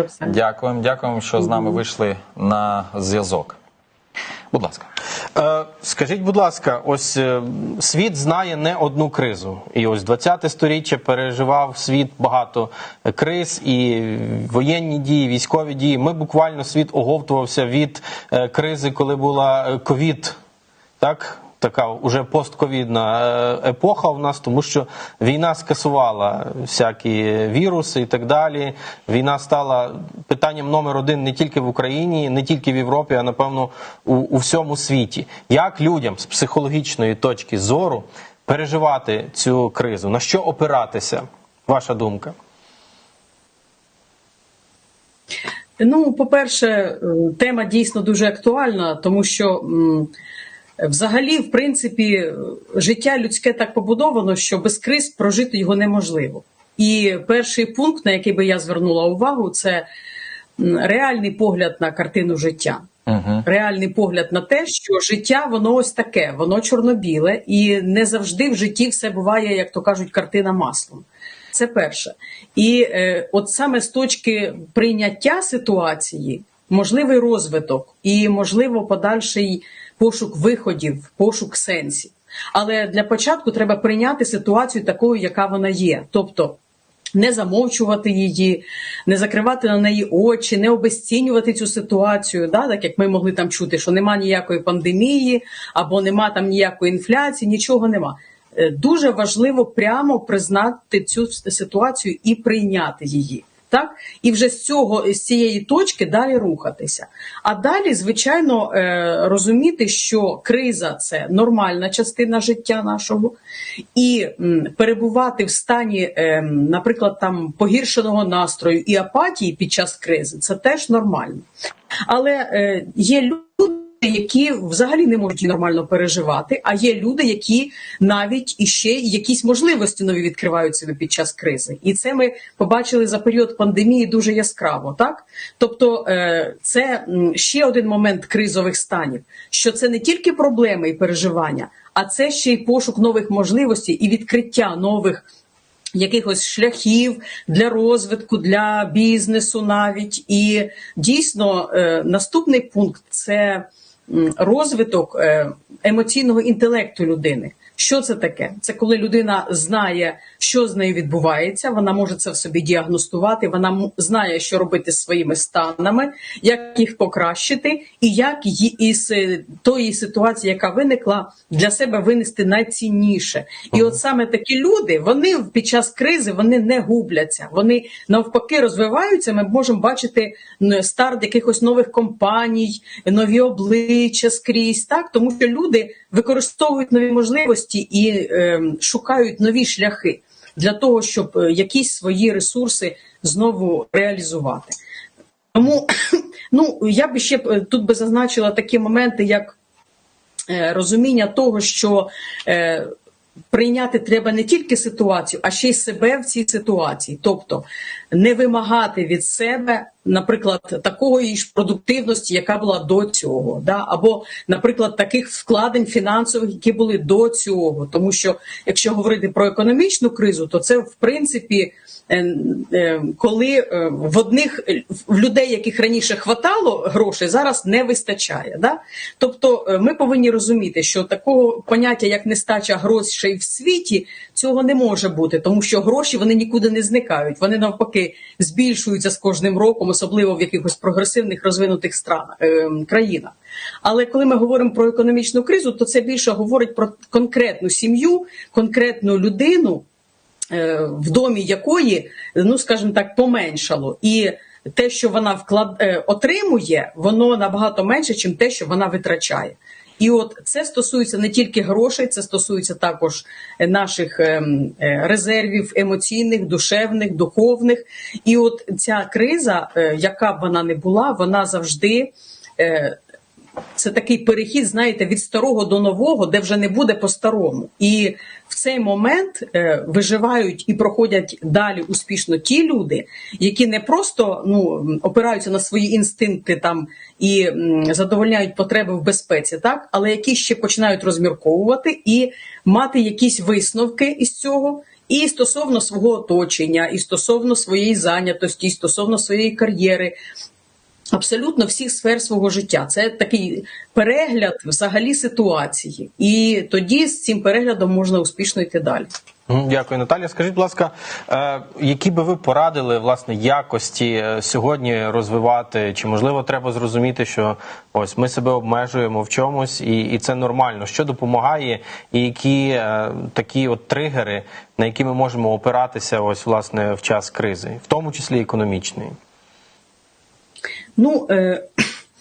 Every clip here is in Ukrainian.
все. Дякуємо, дякуємо, що з нами вийшли на зв'язок. Будь ласка. Е, Скажіть, будь ласка, ось е, світ знає не одну кризу, і ось 20-те сторіччя переживав світ багато криз і воєнні дії, військові дії. Ми буквально світ оговтувався від е, кризи, коли була ковід, так. Така уже постковідна е, епоха в нас, тому що війна скасувала всякі віруси і так далі. Війна стала питанням номер один не тільки в Україні, не тільки в Європі, а напевно у, у всьому світі. Як людям з психологічної точки зору переживати цю кризу? На що опиратися? Ваша думка? Ну, по-перше, е, тема дійсно дуже актуальна, тому що взагалі, в принципі, життя людське так побудовано, що без криз прожити його неможливо. І перший пункт, на який би я звернула увагу, це реальний погляд на картину життя. Угу. Реальний погляд на те, що життя воно ось таке, воно чорно-біле, і не завжди в житті все буває, як то кажуть, картина маслом. Це перше. І е, от саме з точки прийняття ситуації, можливий розвиток і, можливо, подальший пошук виходів, пошук сенсів. Але для початку треба прийняти ситуацію такою, яка вона є. Тобто не замовчувати її, не закривати на неї очі, не обесцінювати цю ситуацію, да, так як ми могли там чути, що нема ніякої пандемії або нема там ніякої інфляції, нічого нема. Е, Дуже важливо прямо признати цю ситуацію і прийняти її. Так, і вже з цього з цієї точки далі рухатися. А далі, звичайно, е, розуміти, що криза це нормальна частина життя нашого, і перебувати в стані, е, наприклад, там погіршеного настрою і апатії під час кризи це теж нормально. Але е, є люди. Які взагалі не можуть нормально переживати, а є люди, які навіть іще якісь можливості нові відкривають собі під час кризи, і це ми побачили за період пандемії дуже яскраво. Так, тобто е, це ще один момент кризових станів, що це не тільки проблеми і переживання, а це ще й пошук нових можливостей і відкриття нових. Якихось шляхів для розвитку, для бізнесу навіть і дійсно е, наступний пункт це розвиток е, емоційного інтелекту людини. Що це таке? Це коли людина знає, що з нею відбувається, вона може це в собі діагностувати, вона знає, що робити з своїми станами, як їх покращити, і як із тої ситуації, яка виникла, для себе винести найцінніше. І от саме такі люди, вони під час кризи вони не губляться, вони навпаки розвиваються. Ми можемо бачити старт якихось нових компаній, нові обличчя скрізь, так тому що люди використовують нові можливості і е, шукають нові шляхи для того, щоб е, якісь свої ресурси знову реалізувати. Тому ну я би ще е, тут би зазначила такі моменти, як е, розуміння того, що е, прийняти треба не тільки ситуацію, а ще й себе в цій ситуації. Тобто не вимагати від себе, наприклад, такої ж продуктивності, яка була до цього, да? або, наприклад, таких вкладень фінансових, які були до цього. Тому що якщо говорити про економічну кризу, то це в принципі. е, е, Коли е, в одних в людей, яких раніше хватало грошей, зараз не вистачає. Да? Тобто ми повинні розуміти, що такого поняття, як нестача грошей в світі, цього не може бути, тому що гроші вони нікуди не зникають. Вони навпаки збільшуються з кожним роком, особливо в якихось прогресивних розвинутих странах е, країнах. Але коли ми говоримо про економічну кризу, то це більше говорить про конкретну сім'ю, конкретну людину е, в домі якої, ну скажімо так, поменшало. І те, що вона вклад... е, отримує, воно набагато менше, ніж те, що вона витрачає. І от це стосується не тільки грошей, це стосується також е, наших ем, е, резервів емоційних, душевних, духовних. І от ця криза, е, яка б вона не була, вона завжди. Це такий перехід, знаєте, від старого до нового, де вже не буде по-старому. І в цей момент е, виживають і проходять далі успішно ті люди, які не просто ну, опираються на свої інстинкти там і задовольняють потреби в безпеці, так, але які ще починають розмірковувати і мати якісь висновки із цього. і стосовно свого оточення, і стосовно своєї зайнятості, і стосовно своєї кар'єри. Абсолютно всіх сфер свого життя. Це такий перегляд взагалі ситуації. І тоді з цим переглядом можна успішно йти далі. Дякую, Наталія. Скажіть, будь ласка, е, які би ви порадили власне якості е, сьогодні розвивати? Чи можливо треба зрозуміти, що ось ми себе обмежуємо в чомусь, і, і це нормально? Що допомагає, і які е, такі от тригери, на які ми можемо опиратися, ось власне в час кризи, в тому числі економічної? Ну, е,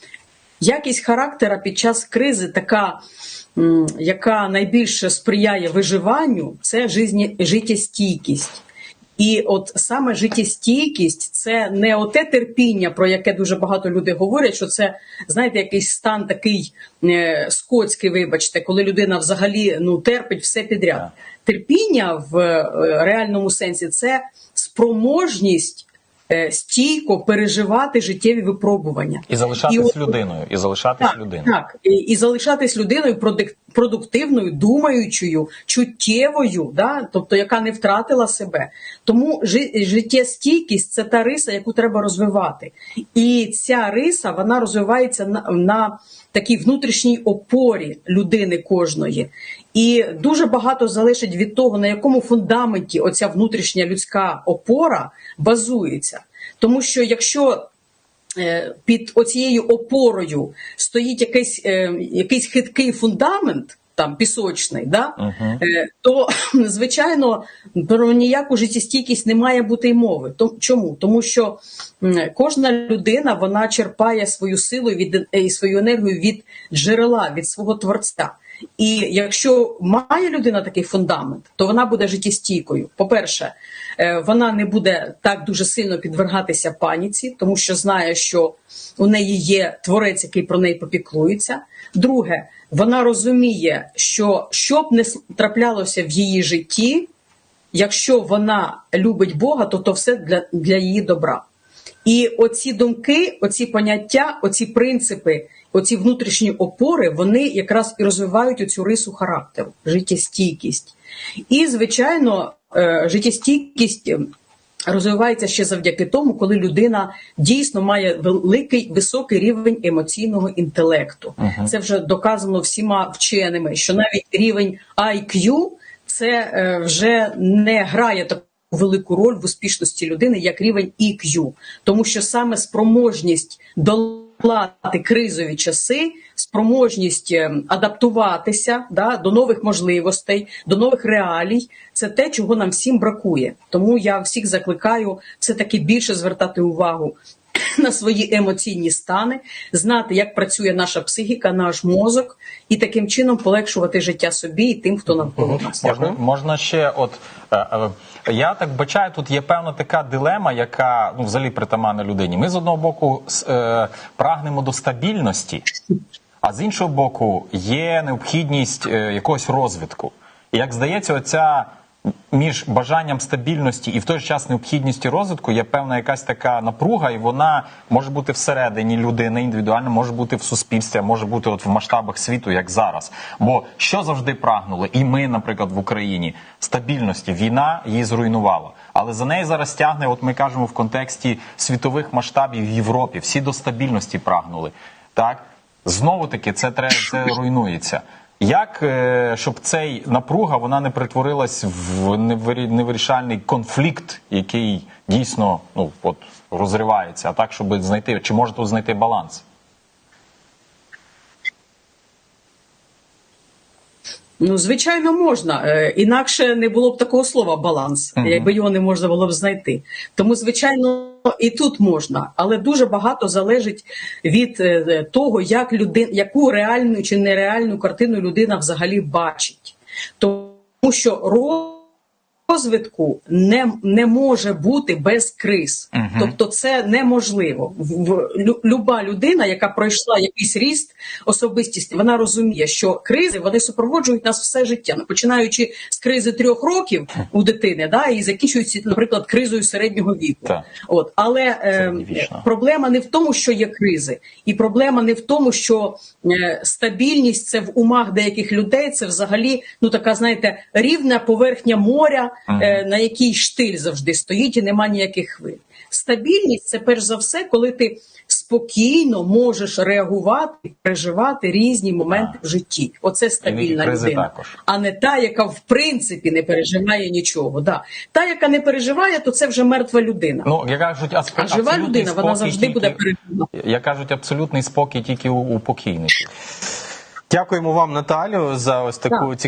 якість характера під час кризи така, яка найбільше сприяє виживанню, це життєстійкість. І от саме життєстійкість це не оте терпіння, про яке дуже багато людей говорять, що це, знаєте, якийсь стан такий е, скотський, вибачте, коли людина взагалі ну, терпить все підряд. Терпіння в е, реальному сенсі це спроможність стійко переживати життєві випробування. І залишатись от- людиною, і залишатись так, людиною. так. І, і залишатись людиною продик- продуктивною, думаючою, чуттєвою, да? тобто яка не втратила себе. Тому життєстійкість це та риса, яку треба розвивати. І ця риса вона розвивається на, на такій внутрішній опорі людини кожної. І дуже багато залежить від того, на якому фундаменті оця внутрішня людська опора базується. Тому що якщо під оцією опорою стоїть якийсь, е, якийсь хиткий фундамент, там пісочний, да? Мгм. е, то звичайно про ніяку життєстійкість не має бути й мови. Чому? Тому що кожна людина вона черпає свою силу від е, і свою енергію від джерела, від свого творця. І якщо має людина такий фундамент, то вона буде життєстійкою. По-перше, е, вона не буде так дуже сильно підвергатися паніці, тому що знає, що у неї є творець, який про неї попіклується. Друге, вона розуміє, що що б не траплялося в її житті, якщо вона любить Бога, то то все для, для її добра. І оці думки, оці поняття, оці принципи, оці внутрішні опори, вони якраз і розвивають оцю рису характеру, життєстійкість. І, звичайно, е, життєстійкість е, розвивається ще завдяки тому, коли людина дійсно має великий високий рівень емоційного інтелекту. Мгм. Це вже доказано всіма вченими, що навіть рівень IQ це е, вже не грає таку велику роль в успішності людини, як рівень EQ. тому що саме спроможність долати кризові часи, спроможність е, адаптуватися да, до нових можливостей, до нових реалій, це те, чого нам всім бракує. Тому я всіх закликаю все таки більше звертати увагу на свої емоційні стани, знати, як працює наша психіка, наш мозок, і таким чином полегшувати життя собі і тим, хто навколо нас. Можна, можна ще, от е, е, я так бачаю, тут є певна така дилема, яка ну взагалі притаманна людині. Ми з одного боку е, прагнемо до стабільності, а з іншого боку, є необхідність якогось розвитку. І як здається, оця між бажанням стабільності і в той же час необхідністю розвитку є певна якась така напруга, і вона може бути всередині людини індивідуально, може бути в суспільстві, а може бути от в масштабах світу, як зараз. Бо що завжди прагнули, і ми, наприклад, в Україні стабільності, війна її зруйнувала. Але за неї зараз тягне, от ми кажемо в контексті світових масштабів в Європі. Всі до стабільності прагнули. Так знову таки це це руйнується. Як е, щоб цей напруга вона не перетворилась в невирішальний конфлікт, який дійсно ну от розривається, а так, щоб знайти, чи може тут знайти баланс? Ну, звичайно, можна. Е, Інакше не було б такого слова баланс, якби його не можна було б знайти. Тому, звичайно, і тут можна, але дуже багато залежить від е, того, як людина, яку реальну чи нереальну картину людина взагалі бачить. Тому що розвитку не, не може бути без криз. Мгм. Тобто це неможливо. В- в- Люба людина, яка пройшла якийсь ріст особистість, вона розуміє, що кризи вони супроводжують нас все життя, Ну, починаючи з кризи трьох років у дитини, да, і закінчуючи, наприклад, кризою середнього віку. Так. От, але е, проблема не в тому, що є кризи, і проблема не в тому, що е, стабільність це в умах деяких людей, це взагалі ну така, знаєте, рівна поверхня моря, е, на якій штиль завжди стоїть і нема ніяких хвиль. Стабільність це перш за все, коли ти спокійно можеш реагувати, переживати різні моменти в житті. Оце стабільна людина, також. а не та, яка в принципі не переживає нічого. Да. Та, яка не переживає, то це вже мертва людина. Ну, як кажуть, асп... а жива абсолютний людина вона завжди тільки- буде переживати. Як кажуть, абсолютний спокій тільки у, у покійників. Дякуємо вам, Наталю, за ось таку Так.